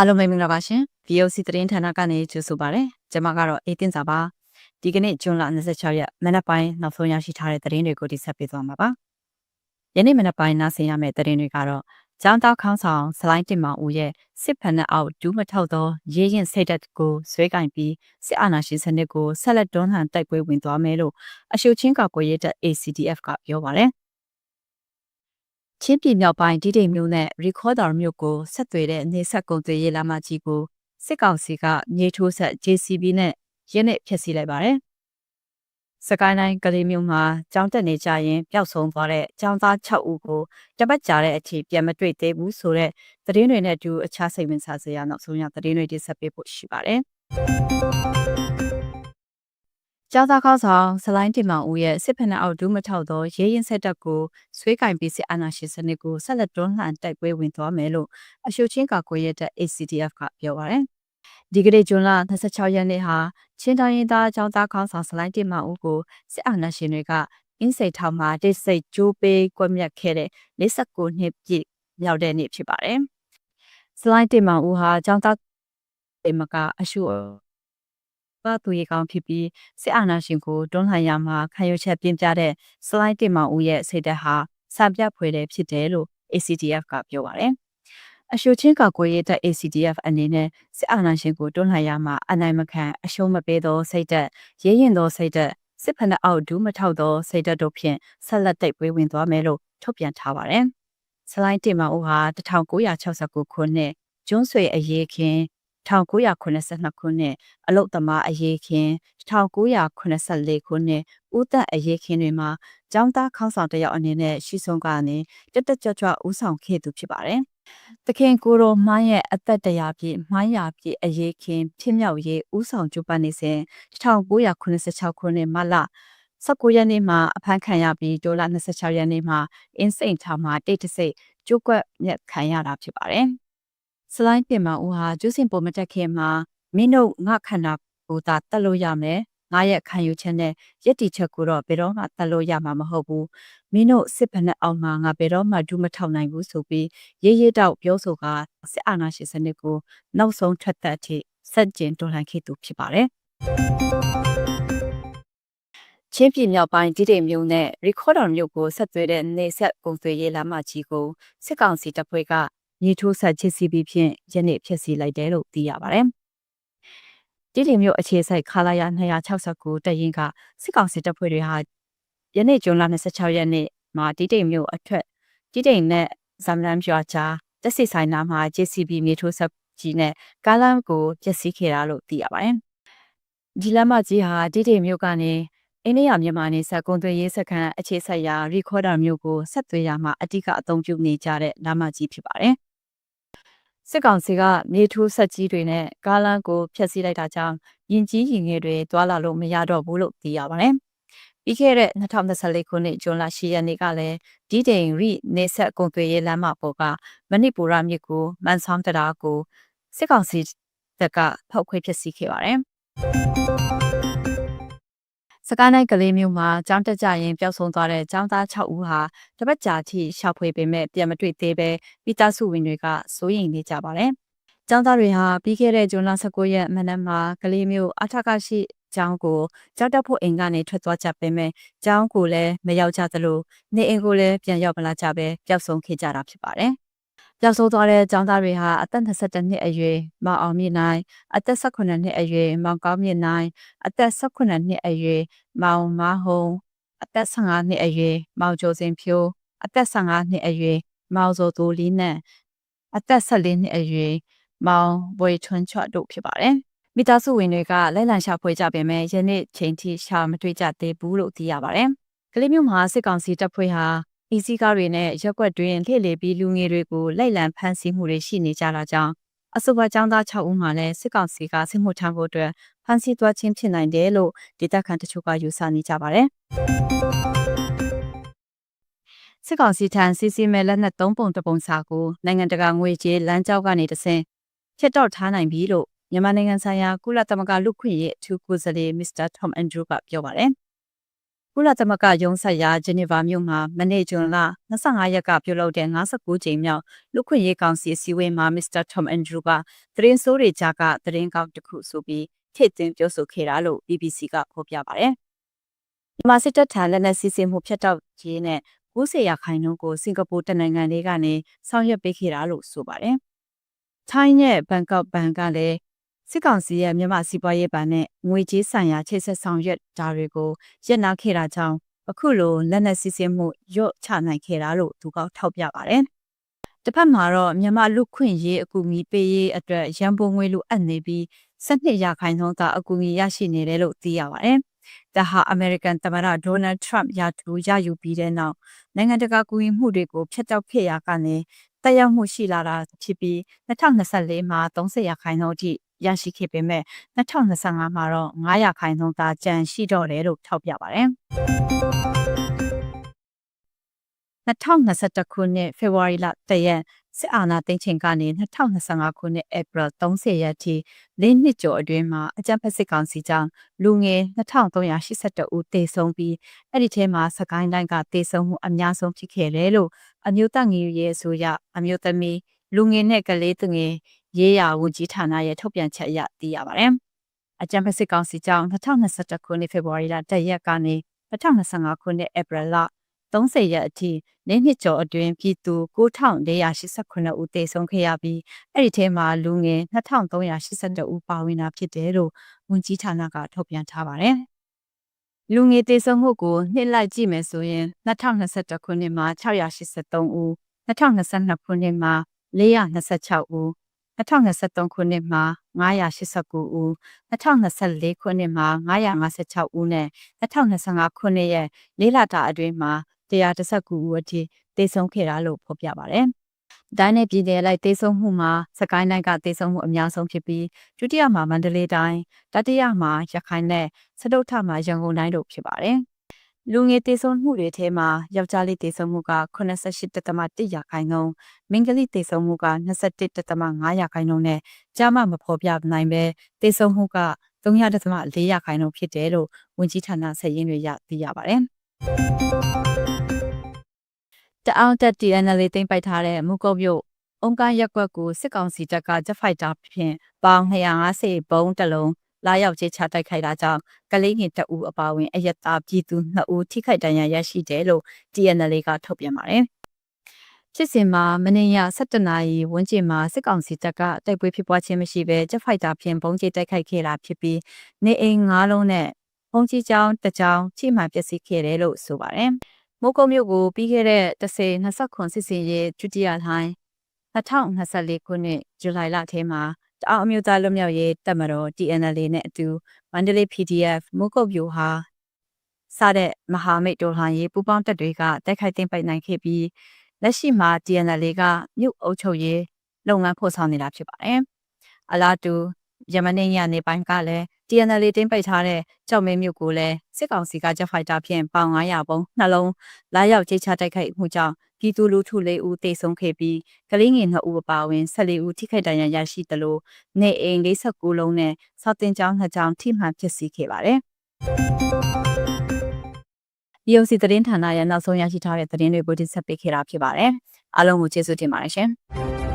အားလုံးပဲမင်္ဂလာပါရှင် VOC သတင်းဌာနကနေကြိုဆိုပါရစေကျွန်မကတော့အေးတင်စာပါဒီကနေ့ဇွန်လ26ရက်မနက်ပိုင်းနောက်ဆုံးရရှိထားတဲ့သတင်းတွေကိုတင်ဆက်ပေးသွားမှာပါယနေ့မနက်ပိုင်းနားဆင်ရမယ့်သတင်းတွေကတော့ကျောင်းသားခေါင်းဆောင်စလိုင်းတင်မောင်ဦးရဲ့စစ်ဖက်နှက်အောက်ဒူးမထောက်သောရေးရင်စိတ်သက်ကိုဆွဲကင်ပြီးစစ်အာဏာရှင်စနစ်ကိုဆက်လက်တွန်းလှန်တိုက်ပွဲဝင်သွားမယ်လို့အရှုချင်းကကိုရဲတဲ့ ACDF ကပြောပါတယ် ချင်းပြည်မြောက်ပိုင်းဒီတိမ်မြို့နဲ့ Recorder မြို့ကိုဆက်သွယ်တဲ့နေဆက်ကုန်သွယ်ရေးလမ်းမကြီးကိုစစ်ကောင်စီကမြေထိုးဆက် JCB နဲ့ရင်းနဲ့ဖျက်ဆီးလိုက်ပါတယ်။စကိုင်းတိုင်းကလေးမြို့မှာကြောင်းတက်နေကြရင်ပျောက်ဆုံးသွားတဲ့ကျောင်းသား6ဦးကိုတပတ်ကြာတဲ့အထိပြန်မတွေ့သေးဘူးဆိုတဲ့သတင်းတွေနဲ့အတူအခြားစိတ်ဝင်စားစရာနောက်ဆုံးရသတင်းတွေတင်ဆက်ပေးဖို့ရှိပါတယ်။ ကျောင်းသားခေါင်းဆောင်ဇလိုင်းတင်မောင်ဦးရဲ့စစ်ဖက်နှက်အောက်ဒူးမထောက်သောရေးရင်ဆက်တပ်ကိုဆွေးကင်ပြီးစစ်အာဏာရှင်စနစ်ကိုဆက်လက်တွန်းလှန်တိုက်ပွဲဝင်သွားမယ်လို့အရှုချင်းကကိုရဲတဲ့ ACDF ကပြောပါတယ်။ဒီကနေ့ဇွန်လ26ရက်နေ့ဟာချင်းတိုင်းရင်းသားကျောင်းသားခေါင်းဆောင်ဇလိုင်းတင်မောင်ဦးကိုစစ်အာဏာရှင်တွေကအင်းစိတ်ထောင်မှာတိတ်ဆိတ်ကြိုးပေးကွက်မြတ်ခဲ့တဲ့49နှစ်ပြည့်မြောက်တဲ့နေ့ဖြစ်ပါတယ်။ဇလိုင်းတင်မောင်ဦးဟာကျောင်းသားတေမကအရှု ပါသူရေကောင်းဖြစ်ပြီးစစ်အာဏာရှင်ကိုတွန်းလှန်ရမှာခံယူချက်ပြင်းပြတဲ့စလိုက်တင်မောင်ဦးရဲ့စိတ်ဓာတ်ဟာစာပြဖွယ်တယ်ဖြစ်တယ်လို့ ACDF ကပြောပါတယ်။အရှုချင်းကကိုရေးတဲ့ ACDF အနေနဲ့စစ်အာဏာရှင်ကိုတွန်းလှန်ရမှာအနိုင်မခံအရှုံးမပေးသောစိတ်ဓာတ်ရဲရင်သောစိတ်ဓာတ်စစ်ဖက်နှက်အောက်ဒူးမထောက်သောစိတ်ဓာတ်တို့ဖြင့်ဆက်လက်တိတ်ပွေးဝင်သွားမယ်လို့ထုတ်ပြန်ထားပါတယ်။စလိုက်တင်မောင်ဦးဟာ1969ခုနှစ်ကျွန်းဆွေအရေးခင် 1982ခုနှစ်အလုတ်သမားအရေးခင်1984ခုနှစ်ဦးသက်အရေးခင်တွေမှာကျောင်းသားခေါင်းဆောင်တယောက်အနေနဲ့ရှိဆုံးကနေတက်တက်ကြွကြွဦးဆောင်ခဲ့သူဖြစ်ပါတယ်။သခင်ကိုရိုမိုင်းရဲ့အသက်တရာပြည့်မိုင်းရာပြည့်အရေးခင်ဖြစ်မြောက်ရေးဦးဆောင်ကြိုးပမ်းနေစဉ်1986ခုနှစ်မလ19ရက်နေ့မှာအဖမ်းခံရပြီးဒေါ်လာ26ရက်နေ့မှာအင်းစိန်ထောင်မှာတိတ်တဆိတ်ကျုပ်ကွက်မြက်ခံရတာဖြစ်ပါတယ်။ စလိုင်းပြင်မဦးဟာကျူးစင်ပေါ်မတက်ခင်မှာမင်းတို့ငါခန္ဓာကိုယ်သာတက်လို့ရမယ်ငါရဲ့ခံယူချက်နဲ့ယက်တီချက်ကိုတော့ဘယ်တော့မှတက်လို့ရမှာမဟုတ်ဘူးမင်းတို့စစ်ဖက်နဲ့အောင်မှာငါဘယ်တော့မှဒူးမထောက်နိုင်ဘူးဆိုပြီးရေးရေးတောက်ပြောဆိုကစစ်အာဏာရှင်စနစ်ကိုနောက်ဆုံးထွက်သက်အထိစက်ကျင်တော်လှန်ခဲ့သူဖြစ်ပါတယ်ချင်းပြည်မြောက်ပိုင်းဒီတိမ်မြို့နဲ့ recorder မြို့ကိုဆက်သွယ်တဲ့နေဆက်ကုန်သွယ်ရေးလမ်းမကြီးကိုစစ်ကောင်စီတပ်ဖွဲ့က မြေထိုးဆက်ချစ်စီပြီးဖြင့်ယနေ့ဖြစ်စီလိုက်တယ်လို့သိရပါတယ်။တိတိမျိုးအခြေဆိုင်ခလာရ269တရင်ကစစ်ကောင်စစ်တပ်ဖွဲ့တွေဟာယနေ့ဇွန်လ26ရက်နေ့မှာတိတိမျိုးအထက်တိတိနဲ့ဇမ်လန်ပြွာချာတက်စီဆိုင်နာမှာ JCB မြေထိုးဆက်ကြီးနဲ့ကားလမ်းကိုပျက်စီးခဲ့တာလို့သိရပါတယ်။ဒီလမ်းမကြီးဟာတိတိမျိုးကနေအိန္ဒိယမြန်မာနယ်စပ်ကုန်သွယ်ရေးစခန်းအခြေဆက်ရာရီခေါ်ဒါမျိုးကိုဆက်သွယ်ရမှာအတိကအသုံးပြုနေကြတဲ့လမ်းမကြီးဖြစ်ပါတယ်။ စစ်ကောင်စီကမြေထိုးဆက်ကြီးတွေနဲ့ကားလမ်းကိုဖျက်ဆီးလိုက်တာကြောင့်ရင်ကြီးရင်ငယ်တွေတွာလာလို့မရတော့ဘူးလို့သိရပါတယ်။ပြီးခဲ့တဲ့2024ခုနှစ်ဇွန်လ10ရက်နေ့ကလည်းဒီတိန်ရိနေဆက်ကုန်သွယ်ရေးလမ်းမပေါ်ကမဏိပူရမြစ်ကိုမန်ဆောင်တရားကိုစစ်ကောင်စီတပ်ကဖောက်ခွဲဖျက်ဆီးခဲ့ပါတယ်။ စကိုင်းတိုင်းကလေးမျိုးမှာကျောင်းတက်ကြရင်ပျောက်ဆုံးသွားတဲ့ကျောင်းသား6ဦးဟာတပတ်ကြာထိရှောက်ဖွေပေမဲ့ပြန်မတွေ့သေးပဲမိသားစုဝင်တွေကစိုးရိမ်နေကြပါတယ်။ကျောင်းသားတွေဟာပြီးခဲ့တဲ့ဇွန်လ19ရက်မနက်မှာကလေးမျိုးအထက်ကရှိကျောင်းကိုကြောက်တက်ဖို့အိမ်ကနေထွက်သွားကြပေမဲ့ကျောင်းကိုလည်းမရောက်ကြသလိုနေအိမ်ကိုလည်းပြန်ရောက်မလာကြပဲပျောက်ဆုံးခဲ့ကြတာဖြစ်ပါတယ်။ ပျောက်ဆုံးသွားတဲ့ကျောင်းသားတွေဟာအသက်22နှစ်အရွယ်မောင်အောင်မြင့်နိုင်အသက်18နှစ်အရွယ်မောင်ကောင်းမြင့်နိုင်အသက်18နှစ်အရွယ်မောင်မဟုံအသက်15နှစ်အရွယ်မောင်ကျော်စင်ဖြိုးအသက်15နှစ်အရွယ်မောင်စောသူလီနန့်အသက်14နှစ်အရွယ်မောင်ဘွေထွန်းချွတ်တို့ဖြစ်ပါတယ်မိသားစုဝင်တွေကလိုက်လံရှာဖွေကြပေမဲ့ယနေ့ချိန်ထိရှာမတွေ့ကြသေးဘူးလို့သိရပါတယ်ကလေးမျိုးမှာစစ်ကောင်စီတပ်ဖွဲ့ဟာ အီစီကားတွေနဲ့ရက်ွက်တွင်လှည့်လေပြီးလူငယ်တွေကိုလိုက်လံဖမ်းဆီးမှုတွေရှိနေကြတာကြောင့်အဆိုပါចောင်းသား6ဦးမှလည်းစစ်ကောင်စီကစစ်မှုထမ်းဖို့အတွက်ဖမ်းဆီးသွားခြင်းဖြစ်နိုင်တယ်လို့ဒေသခံတချို့ကယူဆနေကြပါတယ်။စစ်ကောင်စီထံစီစီမဲလက်နက်၃ပုံတပုံစာကိုနိုင်ငံတကာငွေကြေးလမ်းကြောင်းကနေတဆင့်ဖြတ်တော့ထားနိုင်ပြီလို့မြန်မာနိုင်ငံဆိုင်ရာကုလသမဂ္ဂလူ့ခွင့်ရေးအထူးကိုယ်စားလှယ်မစ္စတာ Tom Andrew ကပြောပါတယ်။ ကုလသမဂ္ဂရုံးဆက်ရာဂျနီဗာမြို့မှာမနေ့ဇွန်လ25ရက်ကပြုလုပ်တဲ့59ကြိမ်မြောက်လူခွင့်ရေးကောင်စီအစည်းအဝေးမှာမစ္စတာထ ோம் အန်ဒရူကသတင်းဆိုးတွေကြားကသတင်းကောက်တစ်ခုဆိုပြီးထည့်သွင်းပြောဆိုခဲ့တာလို့ BBC ကဖော်ပြပါတယ်။မြန်မာစစ်တပ်ထံလက်နက်စီးဆင်းမှုဖျက်တောက်ခြင်းနဲ့90ရာခိုင်နှုန်းကိုစင်ကာပူတနိုင်ငံလေးကနေဆောင်ရွက်ပေးခဲ့တာလို့ဆိုပါတယ်။ထိုင်းနဲ့ဘန်ကောက်ဘန်ကလည်း စစ်ကောင်စီရဲ့မြန်မာစီးပွားရေးဘဏ်နဲ့ငွေကြေးဆိုင်ရာချိတ်ဆက်ဆောင်ရွက်တာတွေကိုရပ်နာခဲ့တာကြောင့်အခုလိုလက်နက်စစ်ဆေးမှုရော့ချနိုင်ခဲ့တာလို့သူကထောက်ပြပါတယ်။တစ်ဖက်မှာတော့မြန်မာလူခွင့်ရေးအကူအညီပေးရေးအတွက်ရန်ပုံငွေလိုအပ်နေပြီး12ရာခိုင်နှုန်းသာအကူအညီရရှိနေတယ်လို့သိရပါတယ်။ဒါဟာအမေရိကန်သမ္မတဒေါ်နယ်ထရမ့်ရာထူးရယူပြီးတဲ့နောက်နိုင်ငံတကာကူညီမှုတွေကိုဖျက်တောက်ခဲ့ရကနေ တက်ရောက်မှုရှိလာတာဖြစ်ပြီး2024မှာ30ရာခိုင်နှုန်းအထိရရှိခဲ့ပေမဲ့2025မှာတော့900ခိုင်နှုန်းသာကျန်ရှိတော့တယ်လို့ထောက်ပြပါတယ်။2021ခုနှစ်ဖေဖော်ဝါရီလ1ရက် စစ်အာဏာသိမ်းချိန်ကနေ2025ခုနှစ်ဧပြီ30ရက်ထိ၄နှစ်ကျော်အတွင်းမှာအကြမ်းဖက်စစ်ကောင်စီကြောင့်လူငယ်2382ဦးသေဆုံးပြီးအဲ့ဒီထဲမှာစကိုင်းတိုင်းကသေဆုံးမှုအများဆုံးဖြစ်ခဲ့တယ်လို့အမျိုးသားငယ်ရေးအစိုးရအမျိုးသမီးလူငယ်နဲ့ကလေးသူငယ်ရေးရာဝန်ကြီးဌာနရဲ့ထုတ်ပြန်ချက်အရသိရပါတယ်။အကြံဖက်စစ်ကောင်စီကြောင့်2021ခုနှစ်ဖေဖော်ဝါရီလ1ရက်ကနေ2025ခုနှစ်ဧပြီလ 30ရက်အထိနေ့နှစ်ကျော်အတွင်းပြည်သူ9489ဦးသေဆုံးခဲ့ရပြီးအဲ့ဒီထဲမှာလူငယ်2382ဦးပါဝင်တာဖြစ်တယ်လို့ဝန်ကြီးဌာနကထုတ်ပြန်ထားပါတယ်။လူငယ်သေဆုံးမှုကိုနှစ်လိုက်ကြည့်မယ်ဆိုရင်2021ခုနှစ်မှာ683ဦး2022ခုနှစ်မှာ426ဦး2023ခုနှစ်မှာ989ဦး2024ခုနှစ်မှာ956ဦးနဲ့2025ခုနှစ်ရဲ့လေးလတာအတွင်းမှာ 119ဦးအထိသေဆုံးခဲ့တာလို့ဖော်ပြပါတယ်။တိုင်းနယ်ပြည်နယ်လိုက်သေဆုံးမှုမှာစကိုင်းတိုင်းကသေဆုံးမှုအများဆုံးဖြစ်ပြီးဒုတိယမှာမန္တလေးတိုင်းတတိယမှာရခိုင်နဲ့စတုတ္ထမှာရန်ကုန်တိုင်းတို့ဖြစ်ပါတယ်။လူငယ်တေဆုံးမှုတွေထဲမှာယောက်ျားလေးတေဆုံးမှုက88.1ရာခိုင်နှုန်းမိန်းကလေးတေဆုံးမှုက21.5ရာခိုင်နှုန်းနဲ့ကြားမမဖော်ပြနိုင်ပဲတေဆုံးမှုက3.4ရာခိုင်နှုန်းဖြစ်တယ်လို့ဝန်ကြီးဌာနဆက်ရင်းတွေရသိရပါတယ်။ တအောင်တက် TNL သိမ့်ပိုက်ထားတဲ့မူကုတ်မြို့အုံကရက်ကွက်ကိုစစ်ကောင်စီတပ်ကဂျက်ဖိုက်တာဖြင့်ပေါင်250ဘုံးတလုံးလာရောက်ချေချတိုက်ခိုက်တာကြောင့်ကလေးငယ်တအူအပါဝင်အယက်သားပြည်သူ2ဦးထိခိုက်ဒဏ်ရာရရှိတယ်လို့ TNL ကထုတ်ပြန်ပါတယ်။ဖြစ်စဉ်မှာမနေ့ရက်17နာရီဝန်းကျင်မှာစစ်ကောင်စီတပ်ကတိုက်ပွဲဖြစ်ပွားခြင်းမရှိဘဲဂျက်ဖိုက်တာဖြင့်ဘုံကျတိုက်ခိုက်ခဲ့တာဖြစ်ပြီးနေအိမ်၅လုံးနဲ့ဘုံကြီးကျောင်းတစ်ကျောင်းချိမှန်ပျက်စီးခဲ့တယ်လို့ဆိုပါတယ်။ မိုးကုတ်မြို့ကိုပြီးခဲ့တဲ့10 29စစ်စင်ရေးဒုတိယထိုင်း2024ခုနှစ်ဇူလိုင်လထဲမှာတအောင်အမျိုးသားလွတ်မြောက်ရေးတပ်မတော် TNL နဲ့အတူမန္တလေး PDF မုတ်ကုတ်ပြိုဟာစတဲ့မဟာမိတ်တော်လှန်ရေးပူးပေါင်းတပ်တွေကတိုက်ခိုက်သိမ်းပိုက်နိုင်ခဲ့ပြီးလက်ရှိမှာ TNL ကမြို့အုပ်ချုပ်ရေးလုပ်ငန်းဖော်ဆောင်နေတာဖြစ်ပါတယ်။အလားတူယမနေ့ညနေပိုင်းကလည်း TNL တင်းပိတ်ထားတဲ့ကြောက်မင်းမြို့ကိုလည်းစစ်ကောင်စီကဂျက်ဖိုက်တာဖြင့်ပေါင်900ပုံနှလုံးလာရောက်ကြေချတိုက်ခိုက်မှုကြောင့်ပြည်သူလူထု၄ဦးသေဆုံးခဲ့ပြီးကလေးငယ်2ဦးအပါအဝင်14ဦးထိခိုက်ဒဏ်ရာရရှိသလိုနေအိမ်49လုံးနဲ့စောက်တင်ကျောင်း2ကျောင်းထိမှန်ဖြစ်စီခဲ့ပါတယ်။ BOC သတင်းဌာနရဲ့နောက်ဆုံးရရှိထားတဲ့သတင်းတွေကိုတင်ဆက်ပေးခဲ့တာဖြစ်ပါတယ်။အားလုံးကိုကျေးဇူးတင်ပါတယ်ရှင်။